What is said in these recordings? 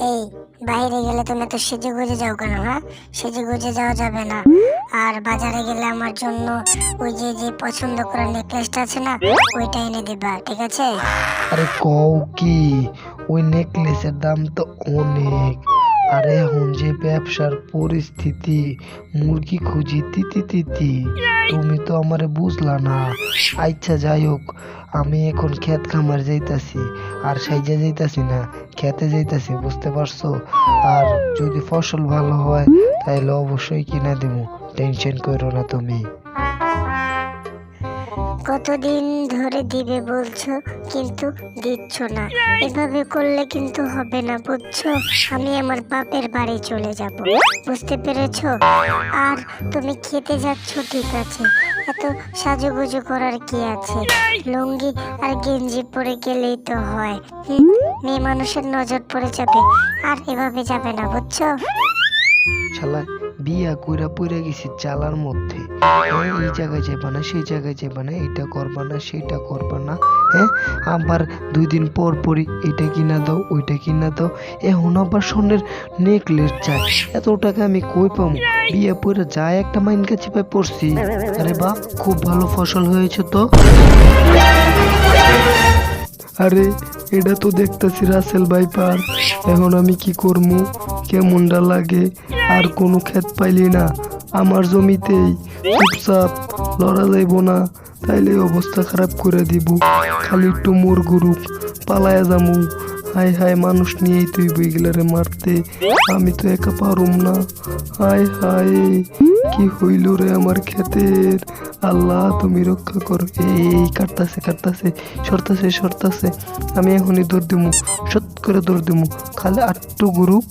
এই, বাইরে গেলে তুমি তো সেজে গুজে যাও কেন হ্যাঁ? সেজে গুজে যাওয়া যাবে না। আর বাজারে গেলে আমার জন্য ওই যে যে পছন্দ করা নেকলেসটা আছে না, ওইটা এনে দিবা, ঠিক আছে? আরে কও কি? ওই নেকলেসের দাম তো অনেক। আরে এখন যে ব্যবসার পরিস্থিতি, মুরগি খুঁজি তিতি তিতি তুমি তো আমারে বুঝলা না। আচ্ছা যাই হোক, আমি এখন ক্ষেত খামার যাইতাছি, আর সাইজা যাইতাছি না খেতে যাইতাছি, বুঝতে পারছ? আর যদি ফসল ভালো হয় তাহলে অবশ্যই কিনা দেবো টেনশন করো না তুমি। কতদিন ধরে দিবে বলছো? কিন্তু দিচ্ছ না। এভাবে করলে কিন্তু হবে না, বুঝছ? আমি আমার বাপের বাড়ি চলে যাব। বুঝতে পেরেছ? আর তুমি খেতে যাচ্ছ, ঠিক আছে। এত সাজুগুজু করার কি আছে? লুঙ্গি আর গেঞ্জি পরে গেলেই তো হয়। মেয়ে মানুষের নজর পড়ে যাবে। আর এভাবে যাবে না, বুঝছ? বিয়া কইরা পইরা গেছি চালার মধ্যে। হ্যাঁ, এই জায়গায় যাবা না সেই জায়গায় যাবা না এটা করবা না সেটা করবা না হ্যাঁ? আবার দুই দিন পর পরই এটা কিনা দাও ওইটা কিনা দাও। এখন আবার স্বর্ণের নেকলেস চাই। এত টাকা আমি কই পাবো বিয়া পইরা যায় একটা মাইন কাছে পড়ছি। আরে বাহ খুব ভালো ফসল হয়েছে তো। আরে এটা তো দেখতেছি রাসেল ভাইপার। এখন আমি কি করব কেমনটা লাগে? আর কোনো ক্ষেত পাইলি না। আমার জমিতেই চুপচাপ লড়া যাইব না, তাইলে অবস্থা খারাপ করে দিব। খালি একটু মোর গরুক পালায়া যামু। হাই হাই মানুষ নিয়েই তুই বইগুলারে মারতে। আমি তো একা পারুম না। হাই হাই কি হইল রে আমার ক্ষেতের? আল্লাহ, তুমি রক্ষা করো। এই কাটতাছে কাটতাছে, সরতাছে সরতাছে। আমি এখনই দৌড় দিমু সত করে দৌড় দিমু। খালি আটটু গুরুক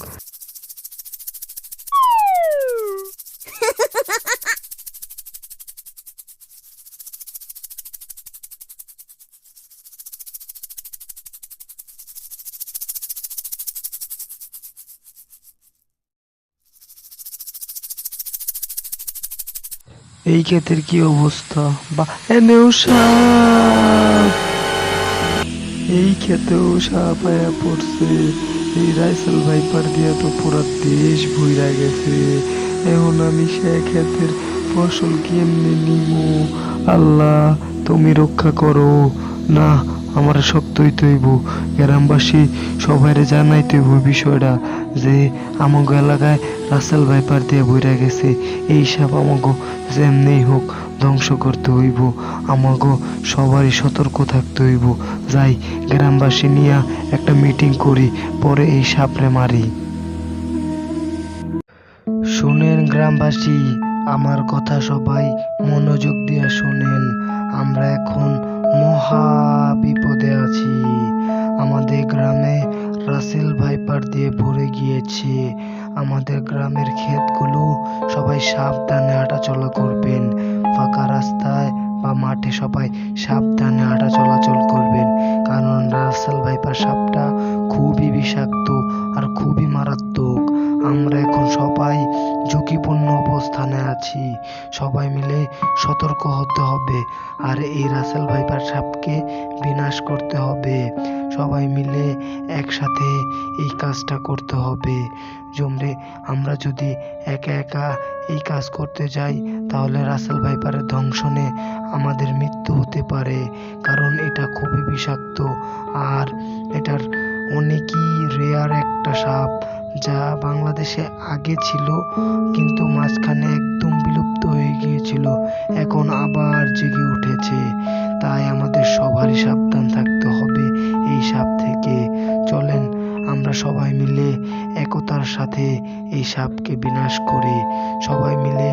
এই ক্ষেতের কি অবস্থা? বা এনেও সাপ! এই ক্ষেতেও সাপ আয়া পড়ছে। এই রাইসেল ভাইপার দিয়া তো পুরা দেশ ভুইরা গেছে। এখন আমি সে ক্ষেতের ফসল কেমনে নিব আল্লাহ, তুমি রক্ষা করো। না, আমার শক্তই তৈব। গ্রামবাসী সবাইরে জানাই তৈব বিষয়টা যে, আমাগো এলাকায় রাসেল ভাইপার দিয়ে বইরা গেছে, এই সাপ আমাগো যেমনি হোক ধ্বংস করতে হইব, আমাগো সবারই সতর্ক থাকতে হইব। যাই, গ্রামবাসী নিয়ে একটা মিটিং করি, পরে এই সাপরে মারি। শুনেন গ্রামবাসী, আমার কথা সবাই মনোযোগ দিয়ে শুনেন। আমরা এখন মহা বিপদে আছি। আমাদের গ্রামে রাসেল ভাইপার দিয়ে ভরে গিয়েছে। আমাদের গ্রামের ক্ষেতগুলো সবাই সাবধানে হাঁটাচলা করবেন। ফাঁকা রাস্তায় বা মাঠে সবাই সাবধানে হাঁটা চলাচল করবেন। কারণ রাসেল ভাইপার সাপটা খুবই বিষাক্ত আর খুবই মারাত্মক। আমরা এখন সবাই ঝুঁকিপূর্ণ অবস্থানে আছি। সবাই মিলে সতর্ক হতে হবে আর এই রাসেল ভাইপার সাপকে বিনাশ করতে হবে। সবাই মিলে একসাথে এই কাজটা করতে হবে। জমরে, আমরা যদি একা একা এই কাজ করতে যাই, তাহলে রাসেল ভাইপারের ধ্বংসনে আমাদের মৃত্যু হতে পারে, কারণ এটা খুবই বিষাক্ত। আর এটার অনেকই রেয়ার একটা সাপ। বাংলাদেশে আগে ছিল, কিন্তু মাঝখানে একদম বিলুপ্ত হয়ে গিয়েছিল। এখন আবার জেগে উঠেছে। তাই আমাদের সবারই সাবধান থাকতে হবে এই সাপ থেকে। চলেন, আমরা সবাই মিলে একতার সাথে এই সাপকে বিনাশ করি। সবাই মিলে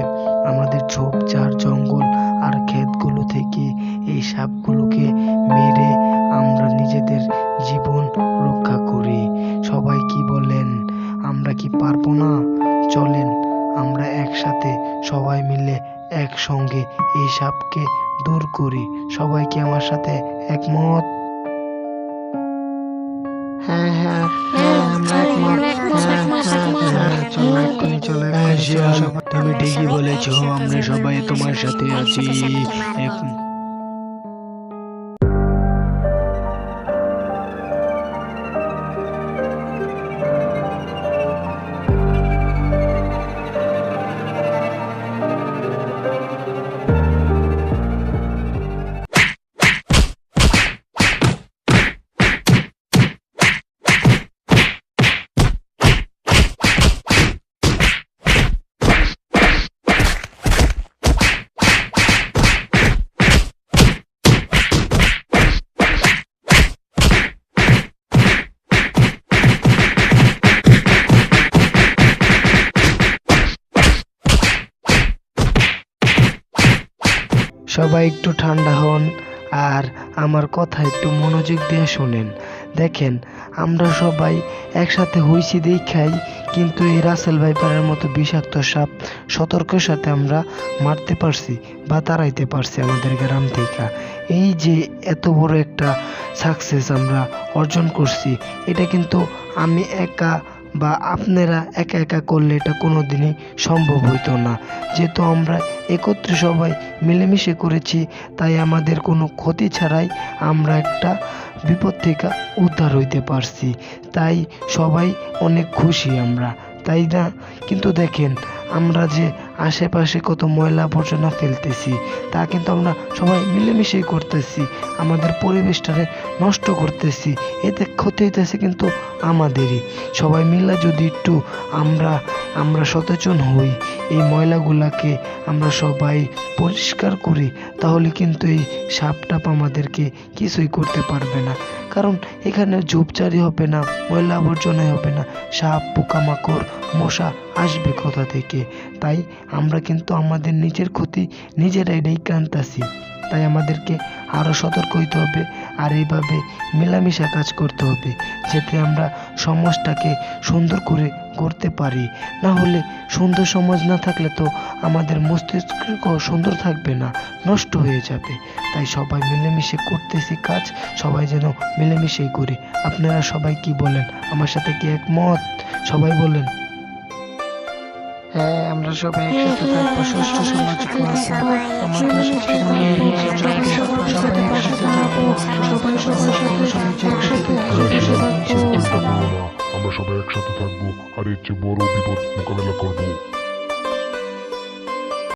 আমাদের ঝোপঝাড় জঙ্গল আর ক্ষেতগুলো থেকে এই সাপগুলোকে মেরে আমরা নিজেদের জীবন রক্ষা করি। সবাই কি বলেন? আমরা কি পারব না চলেন আমরা একসাথে সবাই মিলে একসঙ্গে এই সাপকে দূর করি সবাই কি আমার সাথে একমত হ্যাঁ হ্যাঁ হ্যাঁ আমরা একমত হ্যাঁ হ্যাঁ হ্যাঁ তুমি ঠিকই বলেছ আমরা সবাই তোমার সাথে আছি সবাই একটু ঠান্ডা হন আর আমার কথা একটু মনোযোগ দিয়ে শোনেন। দেখেন, আমরা সবাই একসাথে হইছি দেখাই, কিন্তু এই রাসেল ভাইপারের মতো বিষাক্ত সাপ সতর্কের সাথে আমরা মারতে পারছি বা তাড়াইতে পারছি আমাদের গ্রাম থেকে। এই যে এত বড় একটা সাকসেস আমরা অর্জন করছি, এটা কিন্তু আমি একা বা আপনারা একা একা করলে এটা কোনো দিনই সম্ভব হইতো না। যেহেতু আমরা একত্রে সবাই মিলেমিশে করেছি, তাই আমাদের কোনো ক্ষতি ছাড়াই আমরা একটা বিপদ থেকে উদ্ধার হইতে পারছি। তাই সবাই অনেক খুশি আমরা, তাই না? কিন্তু দেখেন, আমরা যে আশেপাশে কত ময়লা আবর্জনা ফেলতেছি, তা কিন্তু আমরা সবাই মিলেমিশেই করতেছি। আমাদের পরিবেশটারে নষ্ট করতেছি, এতে ক্ষতি হইতেছে কিন্তু আমাদেরই। সবাই মিলে যদি একটু আমরা আমরা সচেতন হই, এই ময়লাগুলাকে আমরা সবাই পরিষ্কার করি, তাহলে কিন্তু এই সাপ টাপ আমাদেরকে কিছুই করতে পারবে না। কারণ এখানে ঝোপঝাড়ি হবে না, ময়লা আবর্জনাই হবে না, সাপ, পোকামাকড়, মশা আসবে কোথা থেকে? তাই আমরা কিন্তু আমাদের নিজের ক্ষতি, নিজেরাই ডেকে আনতাছি। তাই আমাদেরকে আরও সতর্ক হইতে হবে আর এইভাবে মেলামেশা কাজ করতে হবে যাতে আমরা সমাজটাকে সুন্দর করে করতে পারি। না হলে সুন্দর সমাজ না থাকলে তো আমাদের মস্তিষ্ক সুন্দর থাকবে না, নষ্ট হয়ে যাবে। তাই সবাই মিলেমিশে করতেছি কাজ, সবাই যেন মিলেমিশেই করি। আপনারা সবাই কি বলেন? আমার সাথে কি একমত? সবাই বলেন। হ্যাঁ আমরা সবাই একসাথে থাকব সুস্থ সমাজ করব সবাই আমাদের সাথে সবাই একসাথে থাকব সবাই একসাথে আমরা সবাই একসাথে থাকব আর এর চেয়ে বড় বিপদ মোকাবেলা করব।